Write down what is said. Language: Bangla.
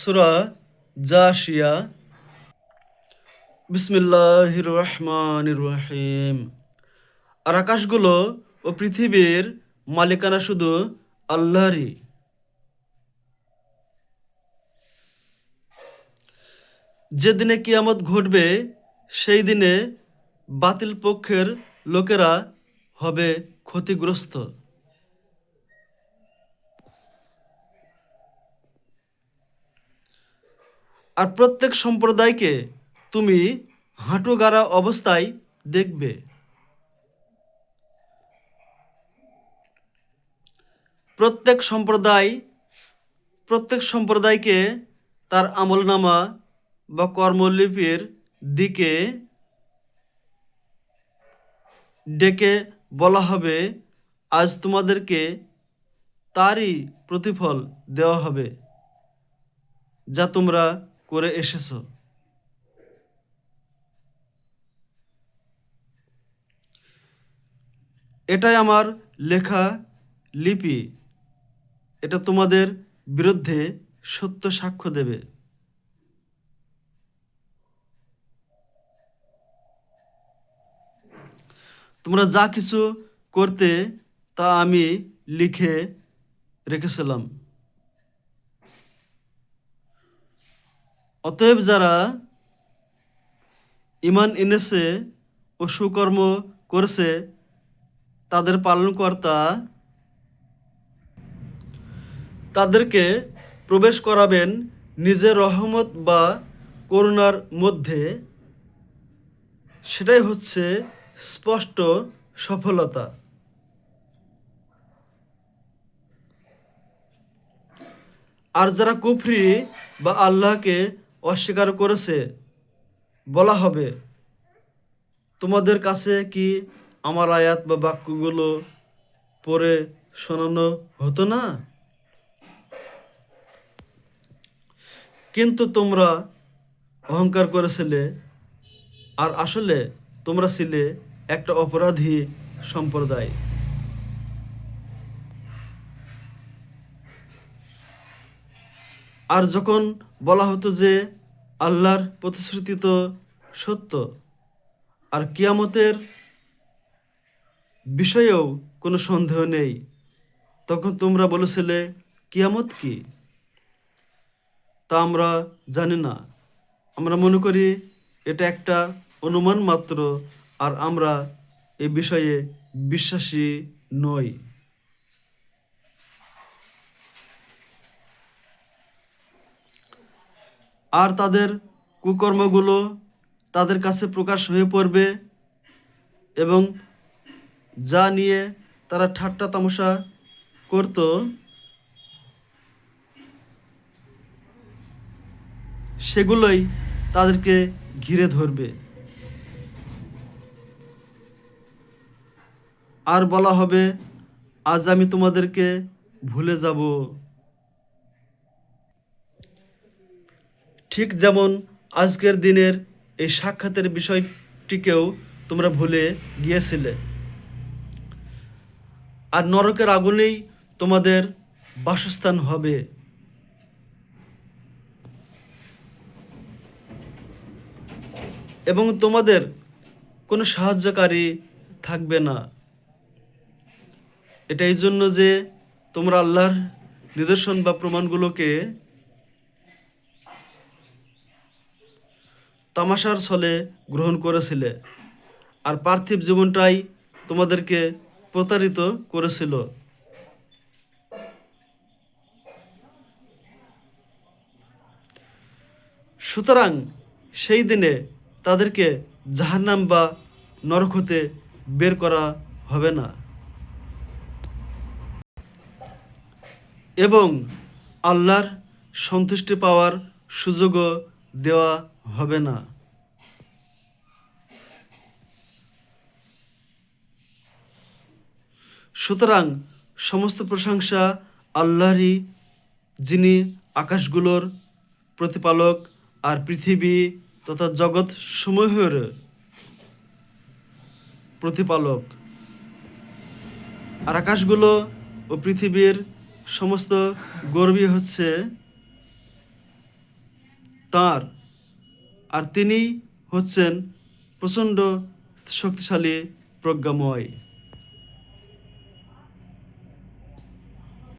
সুরা জাশিয়া। বিসমিল্লাহ রহমান রহিম আর আকাশগুলো ও পৃথিবীর মালিকানা শুধু আল্লাহরই। যেদিনে কিয়ামত ঘটবে, সেই দিনে বাতিল পক্ষের লোকেরা হবে ক্ষতিগ্রস্ত। আর প্রত্যেক সম্প্রদায়কে তুমি হাঁটু গাড়া অবস্থায় দেখবে। প্রত্যেক সম্প্রদায়, প্রত্যেক সম্প্রদায়কে তার আমলনামা বা কর্মলিপির দিকে ডেকে বলা হবে, আজ তোমাদেরকে তারই প্রতিফল দেওয়া হবে, যা তোমরা করে এসেছ? এটাই আমার লেখা লিপি। এটা তোমাদের বিরুদ্ধে সত্য সাক্ষ্য দেবে। তোমরা যা কিছু করতে তা আমি লিখে রেখেছিলাম। অতএব যারা ইমান এনেছে ও সুকর্ম করেছে, তাদের পালনকর্তা তাদেরকে প্রবেশ করাবেন নিজের রহমত বা করুণার মধ্যে। সেটাই হচ্ছে স্পষ্ট সফলতা। আর যারা কুফরি বা আল্লাহকে অস্বীকার করেছে, বলা হবে, তোমাদের কাছে কি আমার আয়াত বা বাক্যগুলো পড়ে শোনানো হতো না? কিন্তু তোমরা অহংকার করেছিলে, আর আসলে তোমরা ছিলে একটা অপরাধী সম্প্রদায়। আর যখন বলা হতো যে আল্লাহর প্রতিশ্রুতি তো সত্য। আর কিয়ামতের বিষয়েও কোনো সন্দেহ নেই। তখন তোমরা বলেছিলে, কিয়ামত কি? তা আমরা জানি না। আমরা মনে করি এটা একটা অনুমান মাত্র, আর আমরা এ বিষয়ে বিশ্বাসী নই। আর তাদের কুকর্মগুলো তাদের কাছে প্রকাশ হয়ে পড়বে এবং যা নিয়ে তারা ঠাট্টা তামাশা করত, সেগুলোই তাদেরকে ঘিরে ধরবে। আর বলা হবে, আজ আমি তোমাদেরকে ভুলে যাব। ঠিক যেমন আজকের দিনের এই সাক্ষাতের বিষয়টিকেও তোমরা ভুলে গিয়েছিলে। আর নরকের আগুনেই তোমাদের বাসস্থান হবে। এবং তোমাদের কোনো সাহায্যকারী থাকবে না। এটা এই জন্য যে তোমরা আল্লাহর নিদর্শন বা প্রমাণগুলোকে তামাশার ছলে গ্রহণ করেছিলে। আর পার্থিব জীবনটাই তোমাদেরকে প্রতারিত করেছিল। সুতরাং সেই দিনে তাদেরকে জাহান্নাম বা নরক হতে বের করা হবে না। এবং আল্লাহর সন্তুষ্টি পাওয়ার সুযোগও দেওয়া হবে না। সুতরাং সমস্ত প্রশংসা আল্লাহরই, যিনি আকাশগুলোর প্রতিপালক আর পৃথিবী তথা জগৎ সমূহের প্রতিপালক। আর আকাশগুলো ও পৃথিবীর সমস্ত গর্বই হচ্ছে তার। আর তিনি হচ্ছেন প্রচণ্ড শক্তিশালী প্রজ্ঞাময়।